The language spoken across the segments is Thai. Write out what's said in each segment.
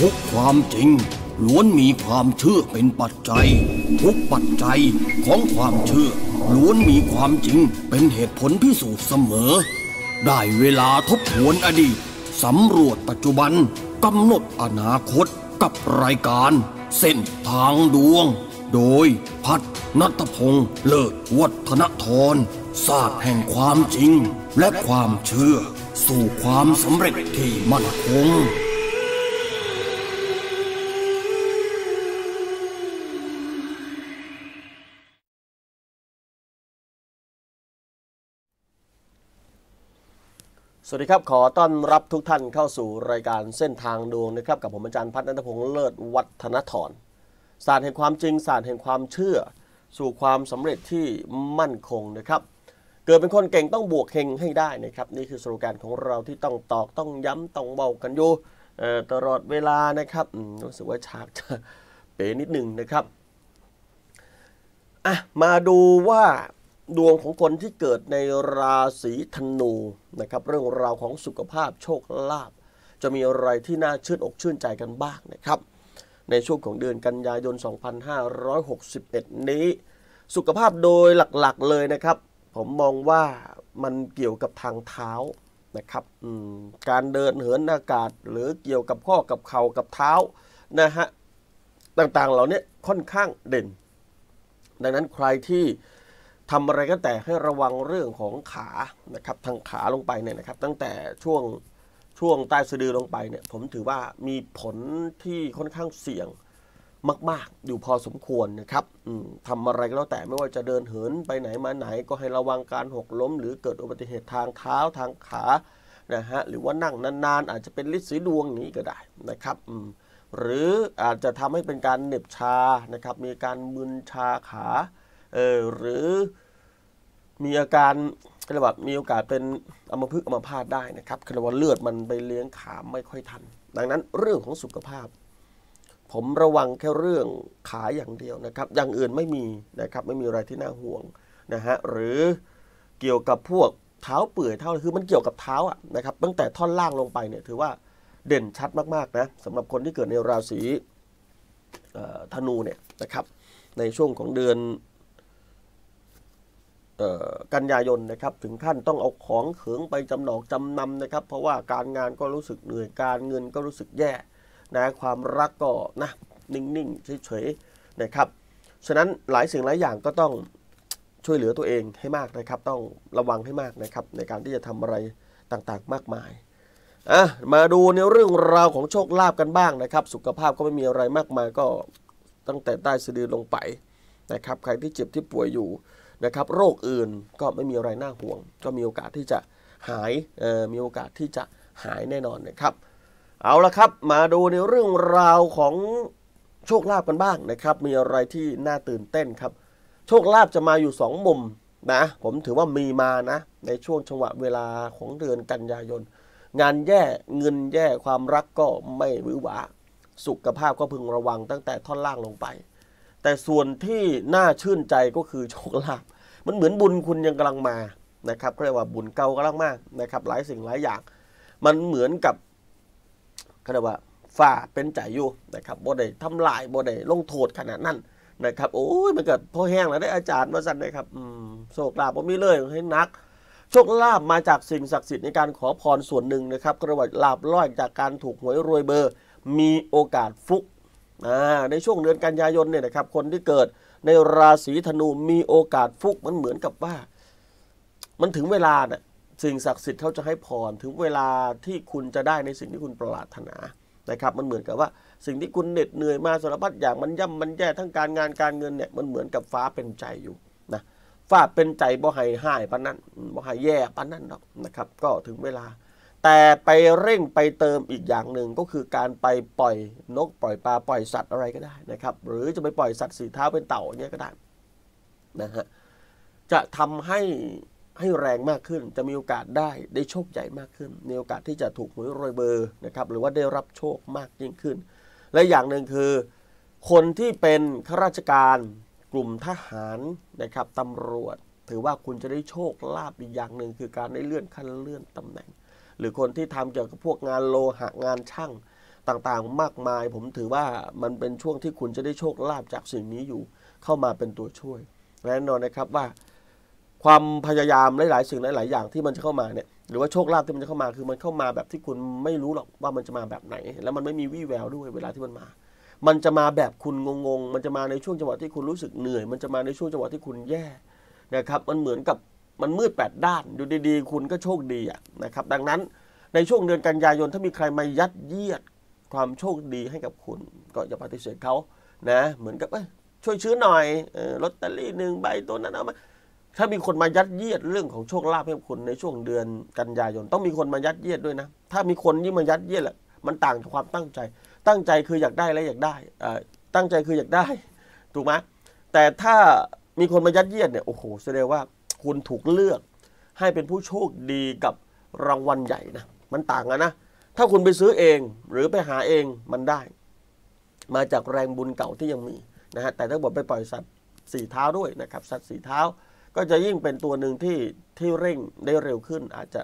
ทุกความจริงล้วนมีความเชื่อเป็นปัจจัย ทุกปัจจัยของความเชื่อล้วนมีความจริงเป็นเหตุผลพิสูจน์เสมอ ได้เวลาทบทวนอดีตสำรวจปัจจุบันกำหนดอนาคตกับรายการ เส้นทางดวง โดยพัฒนัตพงษ์เลิศวัฒนทรศาสตร์แห่งความจริง และความเชื่อ สู่ความสำเร็จที่มั่นคง สวัสดีครับ ขอต้อนรับทุกท่านเข้าสู่รายการเส้นทางดวงนะครับ กับผมอาจารย์พัฒนันทพงษ์เลิศวัฒนทรศาสตร์แห่งความจริงศาสตร์แห่งความเชื่อ สู่ความสำเร็จที่มั่นคงนะครับ เกิดเป็นคนเก่งต้องบวกเฮงให้ได้นะครับ นี่คือสโลแกนของเราที่ต้องตอกต้องย้ำต้องเบากันอยู่ตลอดเวลานะครับรู้สึกว่าฉากจะเป๋นิดหนึ่งนะครับอะมาดูว่า ดวงของคนที่เกิดในราศีธนูนะครับเรื่องราวของสุขภาพโชคลาภจะมีอะไรที่น่าชื่นอกชื่นใจกันบ้างนะครับ ในช่วงของเดือนกันยายน 2561 นี้ สุขภาพโดยหลักๆเลยนะครับ ผมมองว่ามันเกี่ยวกับทางเท้านะครับการเดินเหินอากาศ หรือเกี่ยวกับข้อกับเข่ากับเท้านะฮะต่างๆเหล่านี้ค่อนข้างเด่น ดังนั้นใครที่ ทำอะไรก็แต่ให้ระวังเรื่องของขานะครับทางขาลงไปเนี่ยนะครับ ตั้งแต่ช่วงช่วงใต้สะดือลงไปเนี่ย ผมถือว่ามีผลที่ค่อนข้างเสี่ยงมาก ๆ อยู่พอสมควรนะครับทำอะไรก็แล้วแต่ไม่ว่าจะเดินเหินไปไหนมาไหน ก็ให้ระวังการหกล้ม หรือเกิดอุบัติเหตุทางเท้าทางขานะฮะหรือว่านั่งนานๆ อาจจะเป็นลิสีดวงนี้ก็ได้นะครับหรืออาจจะทำให้เป็นการเหน็บชานะครับ มีการมึนชาขา เออหรือมีอาการกรียกว่ามีโอกาสเป็นอัมพฤกษ์อัมพาตได้นะครับคือว่าเลือดมันไปเลี้ยงขาไม่ค่อยทัน ดังนั้นเรื่องของสุขภาพ ผมระวังแค่เรื่องขาอย่างเดียวนะครับ อย่างอื่นไม่มีนะครับ ไม่มีอะไรที่น่าห่วงนะฮะหรือเกี่ยวกับพวกเท้าเปื่อยเท้าคือมันเกี่ยวกับเท้าอะนะครับ ตั้งแต่ท่อนล่างลงไปเนี่ยถือว่าเด่นชัดมากๆนะสำหรับคนที่เกิดในราศีธนูเนี่ยนะครับ ในช่วงของเดือน กันยายนนะครับถึงขั้นต้องเอาของเขิงไปจำหนอกจำนำนะครับ เพราะว่าการงานก็รู้สึกเหนื่อยการเงินก็รู้สึกแย่นะความรักก็นะนิ่งๆเฉยๆนะครับฉะนั้นหลายสิ่งหลายอย่างก็ต้องช่วยเหลือตัวเองให้มากนะครับ ต้องระวังให้มากนะครับ ในการที่จะทำอะไรต่างๆ มากมายอะมาดูในเรื่องราวของโชคลาภกันบ้างนะครับ สุขภาพก็ไม่มีอะไรมากมายก็ตั้งแต่ใต้สะดือลงไปนะครับ ใครที่เจ็บที่ป่วยอยู่ นะครับโรคอื่นก็ไม่มีอะไรน่าห่วง ก็มีโอกาสที่จะหายมีโอกาสที่จะหายแน่นอนนะครับ เอาละครับมาดูในเรื่องราวของโชคลาภกันบ้างนะครับ มีอะไรที่น่าตื่นเต้นครับ โชคลาภจะมาอยู่สองมุมนะผมถือว่ามีมานะ ในช่วงจังหวะเวลาของเดือนกันยายน งานแย่เงินแย่ความรักก็ไม่หวือหวาสุขภาพก็พึงระวังตั้งแต่ท่อนล่างลงไป แต่ส่วนที่น่าชื่นใจก็คือโชคลาภมันเหมือนบุญคุณยังกำลังมานะครับเรียกว่าบุญเก่ากำลังมากนะครับ หลายสิ่งหลายอย่าง มันเหมือนกับเรียกว่าฝ่าเป็นใจอยู่นะครับบ่ได้ทำลายบ่ได้ลงโทษขนาดนั้นนะครับโอ้ยมันเกิดพอแห้งแล้วได้อาจารย์มาสั่นนะครับอืมโชคลาภผมมีเลยให้นัก โชคลาภมาจากสิ่งศักดิ์สิทธิ์ในการขอพรส่วนหนึ่งนะครับกรียกว่าลาบลอยจากการถูกหวยรวยเบอร์ มีโอกาสฟุก ในช่วงเดือนกันยายนเนี่ยนะครับ คนที่เกิดในราศีธนูมีโอกาสฟุกมันเหมือนกับว่า มันถึงเวลาน่ะสิ่งศักดิ์สิทธิ์เขาจะให้พรถึงเวลาที่คุณจะได้ในสิ่งที่คุณปรารถนานะครับ มันเหมือนกับว่าสิ่งที่คุณเหน็ดเหนื่อยมาสารพัดอย่างมันย่ำมันแย่ทั้งการงานการเงินเนี่ยมันเหมือนกับฟ้าเป็นใจอยู่นะฟ้าเป็นใจบ่ให้หายปานนั้นบ่ให้แย่ปานนั้นหรอกนะครับ ก็ถึงเวลา แต่ไปเร่งไปเติมอีกอย่างหนึ่งก็คือการไปปล่อยนกปล่อยปลาปล่อยสัตว์อะไรก็ได้นะครับ หรือจะไปปล่อยสัตว์สีเท้าเป็นเต่าอย่างเงี้ยก็ได้นะฮะจะทำให้ให้แรงมากขึ้น จะมีโอกาสได้ได้โชคใหญ่มากขึ้น มีโอกาสที่จะถูกหวยรวยเบอร์นะครับหรือว่าได้รับโชคมากยิ่งขึ้น และอย่างหนึ่งคือ คนที่เป็นข้าราชการกลุ่มทหารนะครับตำรวจ ถือว่าคุณจะได้โชคลาภอีกอย่างหนึ่งคือการได้เลื่อนขั้นเลื่อนตำแหน่ง หรือคนที่ทำเกี่ยวกับพวกงานโลหะงานช่างต่างๆ มากมาย ผมถือว่ามันเป็นช่วงที่คุณจะได้โชคลาภจากสิ่งนี้อยู่เข้ามาเป็นตัวช่วยแน่นอนนะครับว่า ความพยายามหลายๆ สิ่งหลายๆอย่างที่มันจะเข้ามาเนี่ยหรือว่าโชคลาภที่มันจะเข้ามาคือมันเข้ามาแบบที่คุณไม่รู้หรอกว่ามันจะมาแบบไหน แล้วมันไม่มีวี่แววด้วยเวลาที่มันมา มันจะมาแบบคุณงงๆ มันจะมาในช่วงจังหวะที่คุณรู้สึกเหนื่อย มันจะมาในช่วงจังหวะที่คุณแย่นะครับ มันเหมือนกับ มันมืดแปดด้านอยู่ดีๆ คุณก็โชคดีนะครับ ดังนั้นในช่วงเดือนกันยายนถ้ามีใครมายัดเยียดความโชคดีให้กับคุณ ก็อย่าปฏิเสธเขานะเหมือนกับช่วยชื้อหน่อยลอตเตอรี่หนึ่งใบตัวนั้นเอามาถ้ามีคนมายัดเยียดเรื่องของโชคลาภให้คุณในช่วงเดือนกันยายน ต้องมีคนมายัดเยียดด้วยนะ ถ้ามีคนยิ่งมายัดเยียดแหละมันต่างจากความตั้งใจ ตั้งใจคืออยากได้และอยากได้ตั้งใจคืออยากได้ ถูกไหมแต่ถ้ามีคนมายัดเยียดเนี่ยโอ้โหแสดงว่า คุณถูกเลือก ให้เป็นผู้โชคดีกับรางวัลใหญ่นะ มันต่างกันนะ ถ้าคุณไปซื้อเองหรือไปหาเองมันได้ มาจากแรงบุญเก่าที่ยังมีนะฮะแต่ถ้าบอกไปปล่อยสัตว์สี่เท้าด้วยนะครับ สัตว์สี่เท้าก็จะยิ่งเป็นตัวหนึ่งที่ที่เร่งได้เร็วขึ้น อาจจะ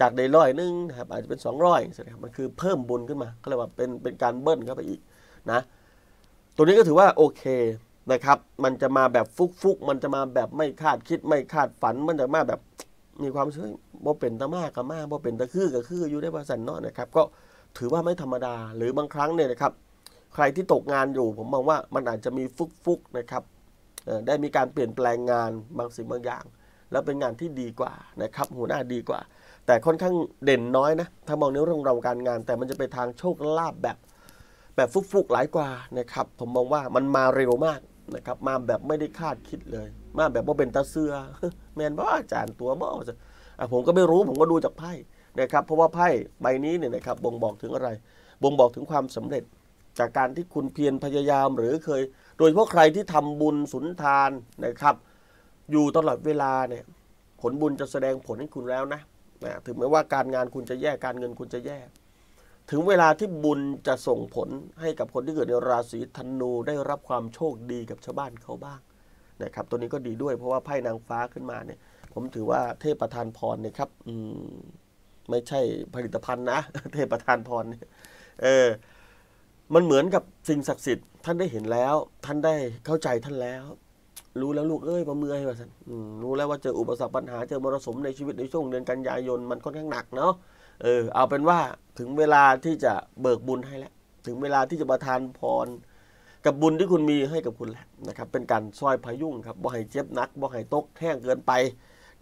จากได้ร้อยนึงนะครับอาจจะเป็น 200ใช่ไหมครับมันคือเพิ่มบุญขึ้นมาก็เลยว่าเป็นเป็นการเบิ้ลเข้าไปอีกนะ ตัวนี้ก็ถือว่าโอเค นะครับ มันจะมาแบบฟุกฟุกมันจะมาแบบไม่คาดคิดไม่คาดฝัน มันจะมาแบบมีความเชื่อบ่เป็นตะมากกับมาบ่เป็นตะคือกับคืออยู่ได้ภาษาเนาะนะครับ ก็ถือว่าไม่ธรรมดาหรือบางครั้งเนี่ยนะครับ ใครที่ตกงานอยู่ผมมองว่ามันอาจจะมีฟุกฟุกนะครับได้มีการเปลี่ยนแปลงงานบางสิ่งบางอย่าง แล้วเป็นงานที่ดีกว่านะครับหัวหน้าดีกว่า แต่ค่อนข้างเด่นน้อยนะถ้ามองในเรื่องราวการงาน แต่มันจะไปทางโชคลาภแบบ แบบฟุกๆหลายกว่านะครับ ผมมองว่ามันมาเร็วมาก นะครับมาแบบไม่ได้คาดคิดเลย มาแบบว่าเป็นตาเสือแมนบ่อาจารย์ตัวบ่ผมก็ไม่รู้ผมก็ดูจากไพ่นะครับเพราะว่าไพ่ใบนี้เนี่ยนะครับบ่งบอกถึงอะไร บ่งบอกถึงความสำเร็จ จากการที่คุณเพียรพยายามหรือเคย โดยเฉพาะใครที่ทำบุญสุนทานนะครับ อยู่ตลอดเวลาเนี่ยผลบุญจะแสดงผลให้คุณแล้วนะนะถึงแม้ว่าการงานคุณจะแย่การเงินคุณจะแย่ ถึงเวลาที่บุญจะส่งผลให้กับคนที่เกิดในราศีธนูได้รับความโชคดีกับชาวบ้านเขาบ้างนะครับ ตัวนี้ก็ดีด้วยเพราะว่าไพ่นางฟ้าขึ้นมาเนี่ย ผมถือว่าเทพประธานพรเนี่ยครับ อืมไม่ใช่ผลิตภัณฑ์นะ เทพประธานพรเนี่ยเออ มันเหมือนกับสิ่งศักดิ์สิทธิ์ท่านได้เห็นแล้ว ท่านได้เข้าใจท่านแล้ว รู้แล้วลูกเอ้ยมาเมื่อยว่าสันรู้แล้วว่าเจออุปสรรคปัญหาเจอมรสุมในชีวิตในช่วงเดือนกันยายนมันค่อนข้างหนักเนาะ เออเอาเป็นว่าถึงเวลาที่จะเบิกบุญให้แล้ว ถึงเวลาที่จะประทานพร กับบุญที่คุณมีให้กับคุณแล้วนะครับ เป็นการซอยพายุ่งครับบ่ให้เจ็บนักบ่ให้ตกแห้งเกินไป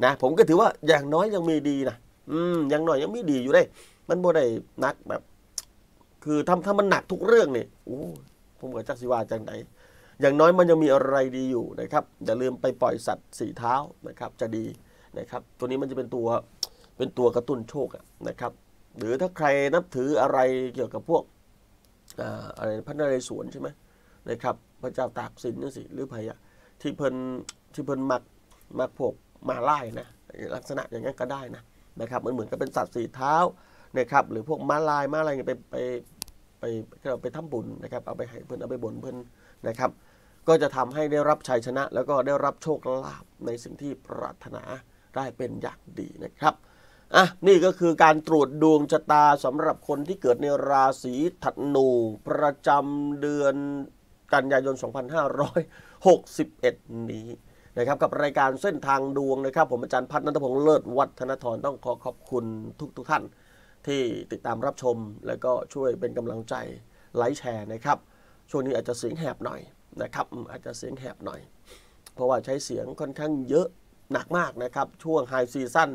นะผมก็ถือว่าอย่างน้อยยังมีดีนะอืมอย่างน้อยยังมีดีอยู่ได้ มันบ่ได้นักแบบ คือถ้าถ้ามันหนักทุกเรื่องเนี่ยโอ้ผมกับจักสิวาจังไหนอย่างน้อยมันยังมีอะไรดีอยู่นะครับอย่าลืมไปปล่อยสัตว์สี่เท้านะครับ จะดีนะครับ ตัวนี้มันจะเป็นตัว เป็นตัวกระตุ้นโชคนะครับ หรือถ้าใครนับถืออะไรเกี่ยวกับพวกอะไรพระนเรศวรใช่ไหมนะครับ พระเจ้าตากสินนี่สิหรือพยะที่เพิ่นที่เพิ่นมักมักพวกมาไล่นะลักษณะอย่างนี้ก็ได้นะนะครับมันเหมือนกับเป็นสัตว์สี่เท้านะครับหรือพวกม้าลายม้าอะไรไปไปไปเราไปทำบุญนะครับเอาไปให้เพื่อนเอาไปบ่นเพื่อนนะครับ ก็จะทำให้ได้รับชัยชนะ แล้วก็ได้รับโชคลาภในสิ่งที่ปรารถนาได้เป็นอย่างดีนะครับ อะนี่ก็คือการตรวจดวงชะตาสำหรับคนที่เกิดในราศีธนูประจำเดือนกันยายน 2561 นี้นะครับกับรายการเส้นทางดวงนะครับ ผมอาจารย์พัฒนันทพงษ์เลิศวัฒนทรต้องขอขอบคุณทุกทุกท่าน ที่ติดตามรับชม แล้วก็ช่วยเป็นกำลังใจไลค์แชร์นะครับ ช่วงนี้อาจจะเสียงแหบหน่อยนะครับอาจจะเสียงแหบหน่อย เพราะว่าใช้เสียงค่อนข้างเยอะหนักมากนะครับ ช่วงไฮซีซั่น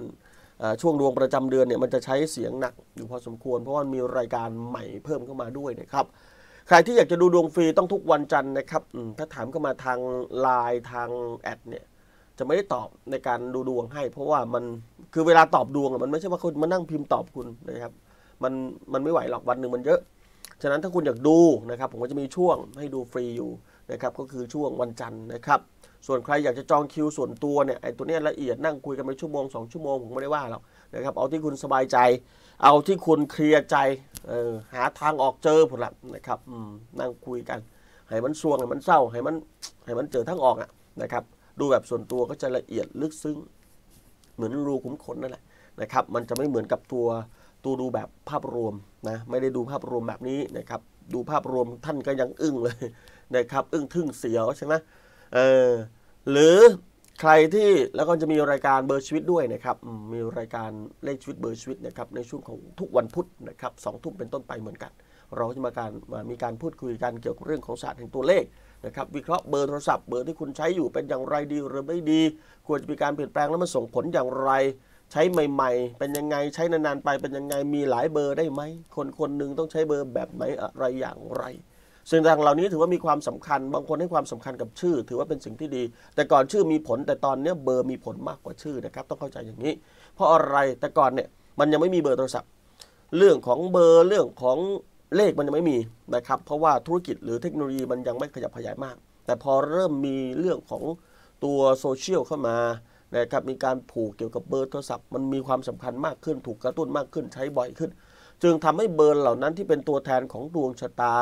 ช่วงดวงประจำเดือนเนี่ยมันจะใช้เสียงหนักอยู่พอสมควร เพราะว่ามีรายการใหม่เพิ่มเข้ามาด้วยนะครับ ใครที่อยากจะดูดวงฟรีต้องทุกวันจันทร์นะครับถ้าถามเข้ามาทางไลน์ทางแอดเนี่ยจะไม่ได้ตอบในการดูดวงให้ เพราะว่ามันคือเวลาตอบดวงมันไม่ใช่ว่าคุณมานั่งพิมพ์ตอบคุณนะครับ มันมันไม่ไหวหรอกวันหนึ่งมันเยอะ ฉะนั้นถ้าคุณอยากดูนะครับ ผมก็จะมีช่วงให้ดูฟรีอยู่นะครับ ก็คือช่วงวันจันทร์นะครับ ส่วนใครอยากจะจองคิวส่วนตัวเนี่ยไอ้ตัวนี้ละเอียดนั่งคุยกันไปชั่วโมงสองชั่วโมงผมไม่ได้ว่าหรอกนะครับเอาที่คุณสบายใจ เอาที่คุณเคลียร์ใจหาทางออกเจอผลลัพธ์นะครับนั่งคุยกันให้มันซวงให้มันเศร้าให้มันให้มันเจอทั้งออกอะนะครับ ดูแบบส่วนตัวก็จะละเอียดลึกซึ้งเหมือนรูขุมขนนั่นแหละนะครับ มันจะไม่เหมือนกับตัวตัวดูแบบภาพรวมนะไม่ได้ดูภาพรวมแบบนี้นะครับ ดูภาพรวมท่านก็ยังอึ้งเลยนะครับ อึ้งทึ่งเสียวใช่ไหม เออหรือใครที่แล้วก็จะมีรายการเบอร์ชีวิตด้วยนะครับ มีรายการเลขชีวิตเบอร์ชีวิตนะครับในช่วงของทุกวันพุธนะครับสองทุ่มเป็นต้นไปเหมือนกัน เราจะมาการมามีการพูดคุยกันเกี่ยวกับเรื่องของศาสตร์แห่งตัวเลขนะครับวิเคราะห์เบอร์โทรศัพท์เบอร์ที่คุณใช้อยู่เป็นอย่างไรดีหรือไม่ดี ควรจะมีการเปลี่ยนแปลงแล้วมันส่งผลอย่างไร ใช้ใหม่ ๆ เป็นยังไงใช้นานๆไปเป็นยังไงมีหลายเบอร์ได้ไหมคนคนหนึ่งต้องใช้เบอร์แบบไหนอะไรอย่างไร สิ่งต่างเหล่านี้ถือว่ามีความสำคัญ บางคนให้ความสำคัญกับชื่อ ถือว่าเป็นสิ่งที่ดี แต่ก่อนชื่อมีผลแต่ตอนนี้เบอร์มีผลมากกว่าชื่อนะครับ ต้องเข้าใจอย่างนี้ เพราะอะไรแต่ก่อนเนี่ยมันยังไม่มีเบอร์โทรศัพท์ เรื่องของเบอร์เรื่องของเลขมันยังไม่มีนะครับ เพราะว่าธุรกิจหรือเทคโนโลยีมันยังไม่ขยับขยายมาก แต่พอเริ่มมีเรื่องของตัวโซเชียลเข้ามานะครับมีการผูกเกี่ยวกับเบอร์โทรศัพท์มันมีความสำคัญมากขึ้น ถูกกระตุ้นมากขึ้นใช้บ่อยขึ้น จึงทำให้เบอร์เหล่านั้นที่เป็นตัวแทนของดวงชะตา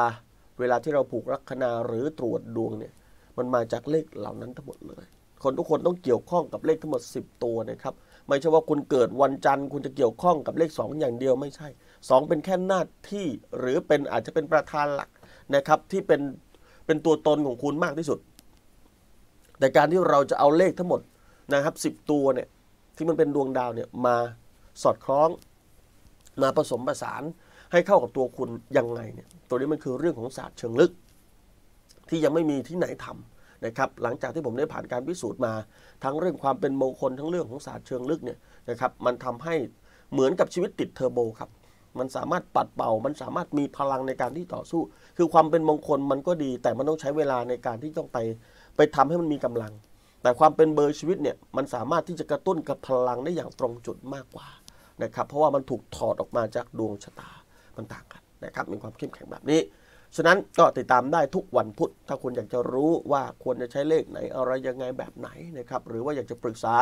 เวลาที่เราผูกลัคนาหรือตรวจดวงเนี่ย มันมาจากเลขเหล่านั้นทั้งหมดเลย คนทุกคนต้องเกี่ยวข้องกับเลขทั้งหมด 10 ตัวนะครับ ไม่ใช่ว่าคุณเกิดวันจันทร์คุณจะเกี่ยวข้องกับเลข 2 อย่างเดียวไม่ใช่ 2 เป็นแค่หน้าที่หรือเป็นอาจจะเป็นประธานหลักนะครับที่เป็นเป็นตัวตนของคุณมากที่สุด แต่การที่เราจะเอาเลขทั้งหมดนะครับ10 ตัวเนี่ยที่มันเป็นดวงดาวเนี่ยมาสอดคล้อง มาผสมผสานให้เข้ากับตัวคุณยังไงเนี่ยตัวนี้มันคือเรื่องของศาสตร์เชิงลึก ที่ยังไม่มีที่ไหนทำนะครับหลังจากที่ผมได้ผ่านการพิสูจน์มา ทั้งเรื่องความเป็นมงคลทั้งเรื่องของศาสตร์เชิงลึกเนี่ยนะครับมันทำให้เหมือนกับชีวิตติดเทอร์โบครับมันสามารถปัดเป่า มันสามารถมีพลังในการที่ต่อสู้ คือความเป็นมงคลมันก็ดี แต่มันต้องใช้เวลาในการที่ต้องไปไปทำให้มันมีกำลัง แต่ความเป็นเบอร์ชีวิตเนี่ยมันสามารถที่จะกระตุ้นกับพลังได้อย่างตรงจุดมากกว่า นะครับเพราะว่ามันถูกถอดออกมาจากดวงชะตามันต่างกันนะครับมีความเข้มแข็งแบบนี้ ฉะนั้นก็ติดตามได้ทุกวันพุธ ถ้าคุณอยากจะรู้ว่าควรจะใช้เลขไหนอะไรยังไงแบบไหนนะครับหรือว่าอยากจะปรึกษา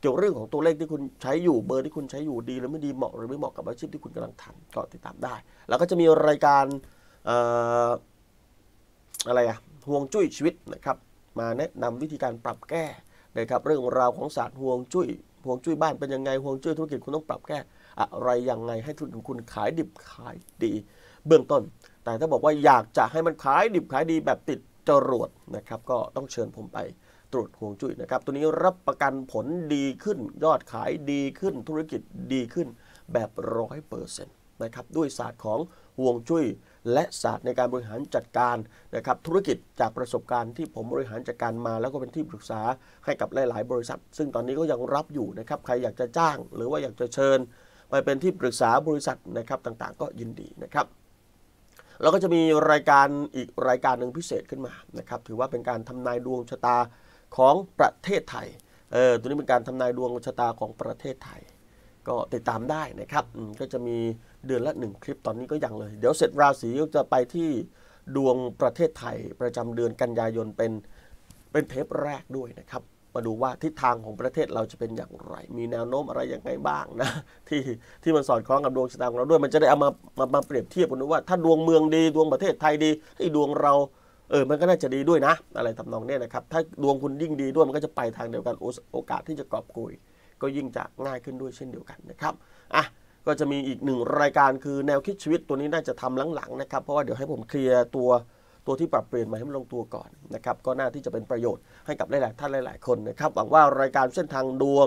เกี่ยวกับเรื่องของตัวเลขที่คุณใช้อยู่เบอร์ที่คุณใช้อยู่ดีหรือไม่ดีเหมาะหรือไม่เหมาะกับอาชีพที่คุณกำลังทำก็ติดตามได้ แล้วก็จะมีรายการอะไรอะห่วงจุ้ยชีวิตนะครับมาแนะนำวิธีการปรับแก้นะครับเรื่องราวของศาสตร์ห่วงจุ้ย ห่วงจุ้ยบ้านเป็นยังไงห่วงจุ้ยธุรกิจคุณต้องปรับแก้อะไรยังไงให้ธุรกิจคุณขายดิบขายดี เบื้องต้น แต่ถ้าบอกว่าอยากจะให้มันขายดิบขายดีแบบติดจรวดนะครับ ก็ต้องเชิญผมไปตรวจห่วงจุ้ยนะครับ ตัวนี้รับประกันผลดีขึ้น ยอดขายดีขึ้น ธุรกิจดีขึ้นแบบร้อยเปอร์เซ็นต์นะครับ ด้วยศาสตร์ของห่วงจุ้ย และศาสตร์ในการบริหารจัดการนะครับธุรกิจจากประสบการณ์ที่ผมบริหารจัดการมา แล้วก็เป็นที่ปรึกษาให้กับหลาย ๆ บริษัท ซึ่งตอนนี้ก็ยังรับอยู่นะครับใครอยากจะจ้าง หรือว่าอยากจะเชิญ ไปเป็นที่ปรึกษาบริษัทนะครับต่างๆ ก็ยินดีนะครับเราก็จะมีรายการอีกรายการหนึ่งพิเศษขึ้นมานะครับถือว่าเป็นการทำนายดวงชะตาของประเทศไทยเออตัวนี้เป็นการทำนายดวงชะตาของประเทศไทย ก็ติดตามได้นะครับก็จะมี เดือนละหนึ่งคลิปตอนนี้ก็ยังเลย เดี๋ยวเสร็จราศีก็จะไปที่ดวงประเทศไทยประจำเดือนกันยายนเป็นเป็นเทปแรกด้วยนะครับ มาดูว่าทิศทางของประเทศเราจะเป็นอย่างไร มีแนวโน้มอะไรยังไงบ้างนะที่ที่มันสอดคล้องกับดวงชะตาของเราด้วยมันจะได้เอามามามาเปรียบเทียบกันดูว่าถ้าดวงเมืองดีดวงประเทศไทยดีให้ดวงเราเออ มันก็น่าจะดีด้วยนะ อะไรทำนองนี้นะครับ ถ้าดวงคุณยิ่งดีด้วย มันก็จะไปทางเดียวกัน โอกาสที่จะกอบกุยก็ยิ่งจะง่ายขึ้นด้วยเช่นเดียวกันนะครับ อะ ก็จะมีอีกหนึ่งรายการคือแนวคิดชีวิตตัวนี้น่าจะทำหลังๆนะครับ เพราะว่าเดี๋ยวให้ผมเคลียร์ตัวตัวที่ปรับเปลี่ยนมาให้มันลงตัวก่อนนะครับก็น่าที่จะเป็นประโยชน์ให้กับหลายๆท่านหลาย ๆ คนนะครับหวังว่ารายการเส้นทางดวง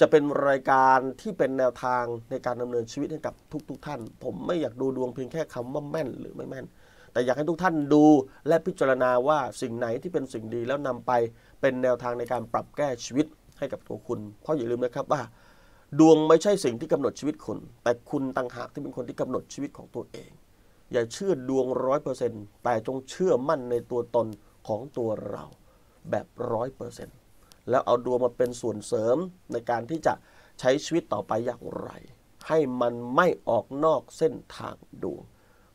จะเป็นรายการที่เป็นแนวทางในการดำเนินชีวิตให้กับทุกๆท่าน ผมไม่อยากดูดวงเพียงแค่คำว่าแม่นหรือไม่แม่น แต่อยากให้ทุกท่านดูและพิจารณาว่าสิ่งไหนที่เป็นสิ่งดีแล้วนำไปเป็นแนวทางในการปรับแก้ชีวิตให้กับตัวคุณ เพราะอย่าลืมนะครับว่า ดวงไม่ใช่สิ่งที่กำหนดชีวิตคุณแต่คุณต่างหากที่เป็นคนที่กำหนดชีวิตของตัวเอง อย่าเชื่อดวงร้อยเปอร์เซ็นต์แต่จงเชื่อมั่นในตัวตนของตัวเราแบบร้อยเปอร์เซ็นต์แล้วเอาดวงมาเป็นส่วนเสริมในการที่จะใช้ชีวิตต่อไปอย่างไร ให้มันไม่ออกนอกเส้นทางดวง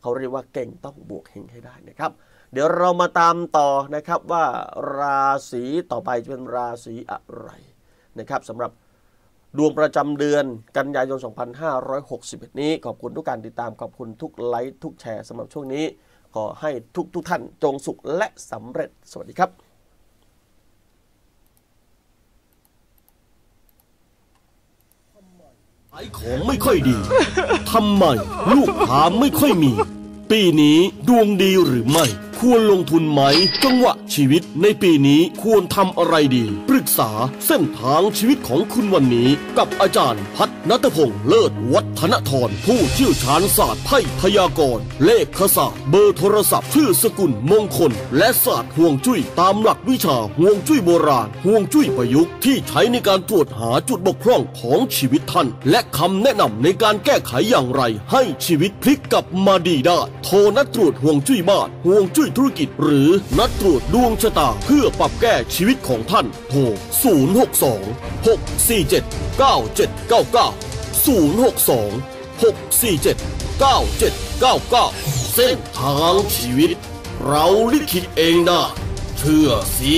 เขาเรียกว่าเก่งต้องบวกเฮงให้ได้นะครับ เดี๋ยวเรามาตามต่อนะครับว่าราศีต่อไปจะเป็นราศีอะไรนะครับสำหรับ ดวงประจำเดือนกันยายน 2561 นี้ ขอบคุณทุกการติดตามขอบคุณทุกไลค์ทุกแชร์สำหรับช่วงนี้ ขอให้ทุกทุกท่านจงสุขและสำเร็จ สวัสดีครับขายของไม่ค่อยดี ทำไม ลูกค้าไม่ค่อยมี ปีนี้ดวงดีหรือไม่ ควรลงทุนไหม จังหวะชีวิตในปีนี้ควรทำอะไรดี ปรึกษาเส้นทางชีวิตของคุณวันนี้ กับอาจารย์ พัฒนัทพงษ์เลิศวัฒนทรผู้เชี่ยวชาญศาสตร์ไพ่พยากรณ์ เลขศาสตร์เบอร์โทรศัพท์ชื่อสกุลมงคล และศาสตร์ห่วงจุ้ยตามหลักวิชาห่วงจุ้ยโบราณห่วงจุ้ยประยุกต์ที่ใช้ในการตรวจหาจุดบกพร่องของชีวิตท่าน และคำแนะนำในการแก้ไขอย่างไร ให้ชีวิตพลิกกลับมาดีได้โทรนัดตรวจห่วงจุ้ยบ้านห่วงจุ้ยธุรกิจหรือนัดตรวจดวงชะตาเพื่อปรับแก้ชีวิตของท่าน โทร 062 647 9799 062 647 9799 เส้นทางชีวิต เราลิขิตเองนะเชื่อสิ